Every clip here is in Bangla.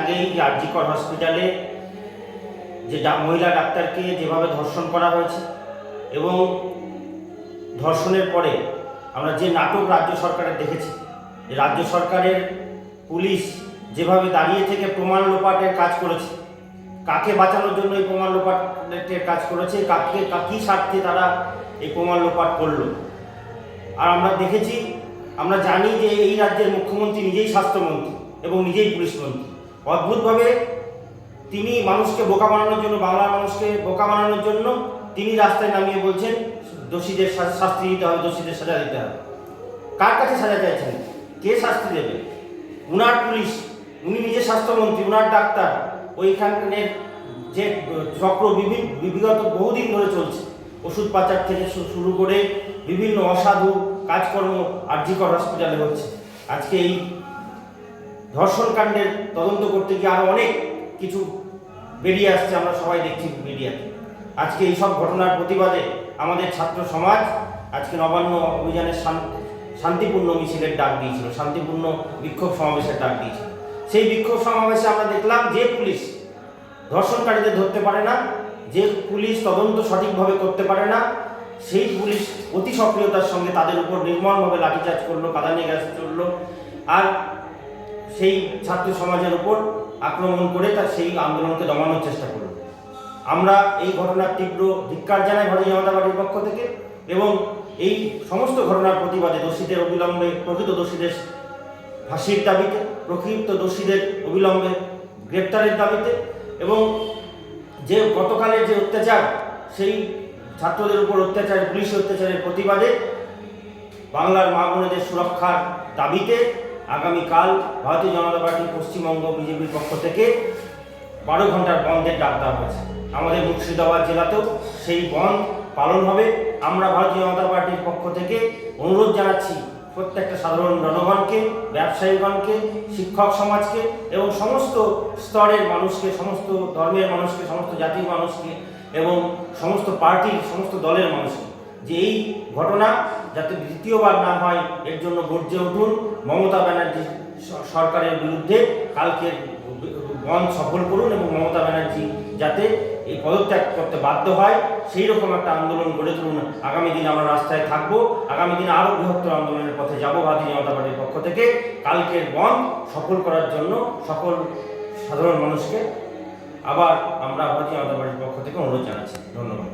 আগেই আরজিকর হসপিটালে যে মহিলা ডাক্তারকে যেভাবে ধর্ষণ করা হয়েছে এবং ধর্ষণের পরে আমরা যে নাটক রাজ্য সরকারের দেখেছি রাজ্য সরকারের পুলিশ যেভাবে দাঁড়িয়ে থেকে প্রমাণ লোপাটের কাজ করেছে, কাকে বাঁচানোর জন্য এই প্রমাণ লোপাটের কাজ করেছে, কাকে কাকি স্বার্থে তারা এই প্রমাণ লোপাট করল। আর আমরা দেখেছি, আমরা জানি যে এই রাজ্যের মুখ্যমন্ত্রী নিজেই স্বাস্থ্যমন্ত্রী এবং নিজেই পুলিশ মন্ত্রী। অদ্ভুতভাবে তিনি মানুষকে বোকা বানানোর জন্য, বাংলার মানুষকে বোকা বানানোর জন্য তিনি রাস্তায় নামিয়ে বলছেন, দোষীদের শাস্তি দিতে হবে, দোষীদের সাজা দিতে হবে। কার কাছে সাজা চাইছেন? কে শাস্তি দেবে? উনার পুলিশ, উনি নিজে স্বাস্থ্যমন্ত্রী, উনার ডাক্তার, ওইখানের যে চক্র বিগত বহুদিন ধরে চলছে। ওষুধ পাচার থেকে শুরু করে বিভিন্ন অসাধু কাজকর্ম আরজিকর হসপিটালে হচ্ছে। আজকে এই ধর্ষণ কাণ্ডের তদন্ত করতে গিয়ে আরও অনেক কিছু বেরিয়ে আসছে, আমরা সবাই দেখছি মিডিয়াতে। আজকে এই সব ঘটনার প্রতিবাদে আমাদের ছাত্র সমাজ আজকে নবান্ন অভিযানের শান্তিপূর্ণ মিছিলের ডাক দিয়েছিল, শান্তিপূর্ণ বিক্ষোভ সমাবেশের ডাক দিয়েছিল। সেই বিক্ষোভ সমাবেশে আমরা দেখলাম যে পুলিশ ধর্ষণকারীদের ধরতে পারে না, যে পুলিশ তদন্ত সঠিকভাবে করতে পারে না, সেই পুলিশ অতি সক্রিয়তার সঙ্গে তাদের উপর নির্মমভাবে লাঠিচার্জ করল, কাদানি গ্যাস চলল আর সেই ছাত্র সমাজের উপর আক্রমণ করে তার সেই আন্দোলনকে দমানোর চেষ্টা করল আমরা এই ঘটনার তীব্র ধিক্কার জানাই ভারতীয় জনতা পার্টির পক্ষ থেকে এবং এই সমস্ত ঘটনার প্রতিবাদে দোষীদের অবিলম্বে, প্রকৃত দোষীদের ফাঁসির দাবিতে, প্রকৃত দোষীদের অবিলম্বে গ্রেপ্তারের দাবিতে এবং যে গতকালের যে অত্যাচার, সেই ছাত্রদের উপর অত্যাচার, পুলিশ অত্যাচারের প্রতিবাদে বাংলার মা বোনেদের সুরক্ষার দাবিতে আগামীকাল ভারতীয় জনতা পার্টি পশ্চিমবঙ্গ বিজেপির পক্ষ থেকে বারো ঘণ্টার বন্ধের ডাক দেওয়া হয়েছে। আমাদের মুর্শিদাবাদ জেলাতেও সেই বন্ধ পালন হবে। আমরা ভারতীয় জনতা পার্টির পক্ষ থেকে অনুরোধ জানাচ্ছি প্রত্যেকটা সাধারণ জনগণকে, ব্যবসায়ীগণকে, শিক্ষক সমাজকে এবং সমস্ত স্তরের মানুষকে, সমস্ত ধর্মের মানুষকে, সমস্ত জাতির মানুষকে এবং সমস্ত পার্টির, সমস্ত দলের মানুষকে যে এই ঘটনা যাতে দ্বিতীয়বার না হয়, এর জন্য গর্জে উঠুন। মমতা ব্যানার্জি সরকারের বিরুদ্ধে কালকে বন্ধ সফল করুন এবং মমতা ব্যানার্জি যাতে এই পদত্যাগ করতে বাধ্য হয়, সেই রকম একটা আন্দোলন গড়ে তুলুন। আগামী দিন আমরা রাস্তায় থাকব। আগামী দিনে আরও বৃহত্তর আন্দোলনের পথে যাব ভারতীয় জনতা পার্টির পক্ষ থেকে। কালকের বন্ধ সফল করার জন্য সকল সাধারণ মানুষকে আবার আমরা ভারতীয় জনতা পার্টির পক্ষ থেকে অনুরোধ জানাচ্ছি। ধন্যবাদ।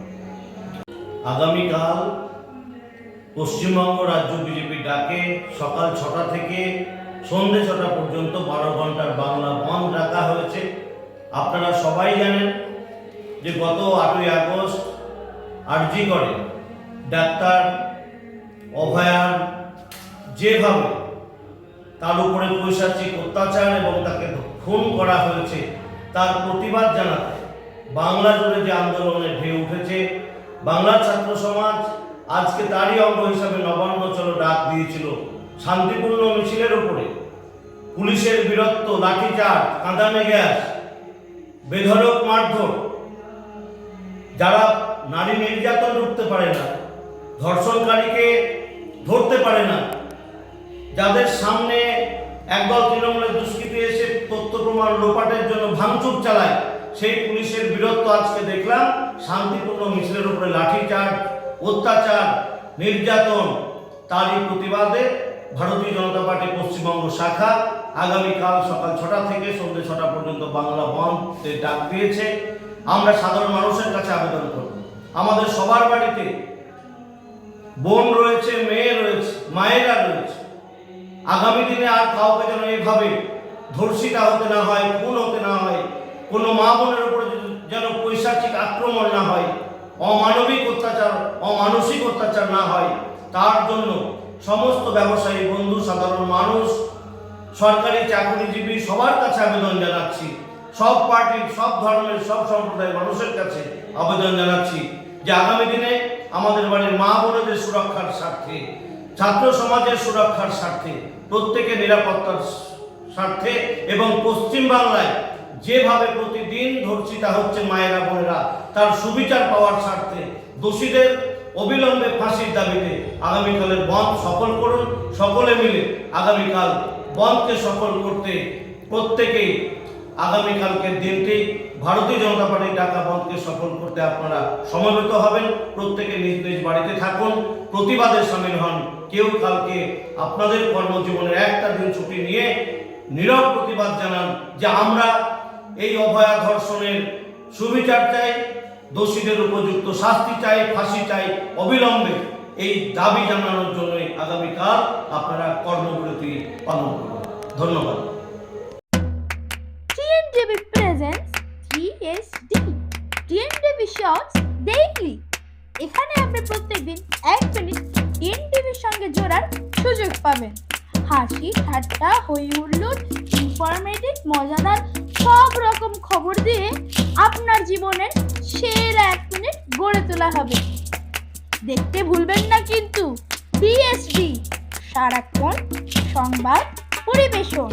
আগামীকাল পশ্চিমবঙ্গ রাজ্য বিজেপির ডাকে সকাল ছটা থেকে সন্ধে ছটা পর্যন্ত বারো ঘণ্টার বাংলা বন্ধ রাখা হয়েছে। আপনারা সবাই জানেন যে গত আটই আগস্ট আরজি করে ডাক্তার অভয়ার যেভাবে তার উপরে পৈশাচিক অত্যাচার এবং তাকে খুন করা হয়েছে, তার প্রতিবাদ জানাতে বাংলা জুড়ে যে আন্দোলনের ঢেউ উঠেছে বাংলার ছাত্র সমাজ আজকে তারই অঙ্গ হিসাবে নবান্ন চলো ডাক দিয়েছিল। শান্তিপূর্ণ মিছিলের উপরে। পুলিশের বীরত্ব, লাঠিচার্জ, কাঁদানে গ্যাস, বেধড়ক মারধর। যারা নারী নির্যাতন রুখতে পারে না, ধর্ষণকারীকে ধরতে পারে না, যাদের সামনে একদল তৃণমূলের দুষ্কৃতী এসে তথ্য প্রমাণ লোপাটের জন্য ভাঙচুর চালায় সেই পুলিশের বীরত্ব আজকে দেখলাম। শান্তিপূর্ণ মিছিলের উপরে লাঠিচার্জ, অত্যাচার, নির্যাতন, তারই প্রতিবাদে ভারতীয় জনতা পার্টি পশ্চিমবঙ্গ শাখা আগামীকাল সকাল ছটা থেকে সন্ধ্যে ছটা পর্যন্ত বাংলা বন্ধের ডাক দিয়েছে। আমরা সাধারণ মানুষের কাছে আবেদন করব। আমাদের সবার বাড়িতে বোন রয়েছে, মেয়ে রয়েছে, মায়েরা রয়েছে। আগামী দিনে আর কাউকে যেন এইভাবে ধর্ষিতা হতে না হয়, খুন হতে না হয় বোনের উপরে যেন পৈশাচিক আক্রমণ না হয়, অমানবিক অত্যাচার, অমানসিক অত্যাচার না হয়, তার জন্য সমস্ত ব্যবসায়ী, বন্ধু, সাধারণ মানুষ, সরকারি চাকরিজীবী, সবার কাছে আবেদন জানাচ্ছি। সব পার্টির, সব ধর্মের, সব সম্প্রদায়ের মানুষের কাছে আবেদন জানাচ্ছি যে আগামী দিনে আমাদের বাড়ির মা বোনেদের সুরক্ষার স্বার্থে, ছাত্র সমাজের সুরক্ষার স্বার্থে, প্রত্যেকের নিরাপত্তার স্বার্থে এবং পশ্চিম বাংলায় যেভাবে প্রতিদিন ধর্ষিতা হচ্ছে মায়েরা বোনেরা, তার সুবিচার পাওয়ার স্বার্থে দোষীদের অবিলম্বে ফাঁসির দাবিতে আগামীকালের বন্ধ সফল করুন। সকলে মিলে আগামীকাল বন্ধকে সফল করতে প্রত্যেকেই আগামীকালকের দিনটি ভারতীয় জনতা পার্টির ডাকা বন্ধকে সফল করতে আপনারা সমবেত হবেন। প্রত্যেকে নিজ নিজ বাড়িতে থাকুন। প্রতিবাদে সামিল হন। কেউ কালকে আপনাদের কর্মজীবনের একটা দিন ছুটি নিয়ে নীরব প্রতিবাদ জানান যে আমরা এই অভয়া ধর্ষণের সুবিচার চাই, দোষীদের উপযুক্ত শাস্তি চাই, ফাঁসি চাই, অবিলম্বে এই দাবি জানানোর জন্যই আগামীকাল আপনারা কর্মবিরতি পালন করুন। ধন্যবাদ। TNTV presents 3SD TNTV Shorts Daily এখানে আপনি প্রত্যেকদিন এক মিনিট টিএনটিভির সঙ্গে জোড়ার সুযোগ পাবেন। হাসি, ঠাট্টা, হই ইনফরমেটিভ মজাদার সব রকম খবর দিয়ে আপনার জীবনের সেরা এক মিনিট গড়ে তোলা হবে। দেখতে ভুলবেন না কিন্তু বিএসডি সারাক্ষণ সংবাদ পরিবেশন।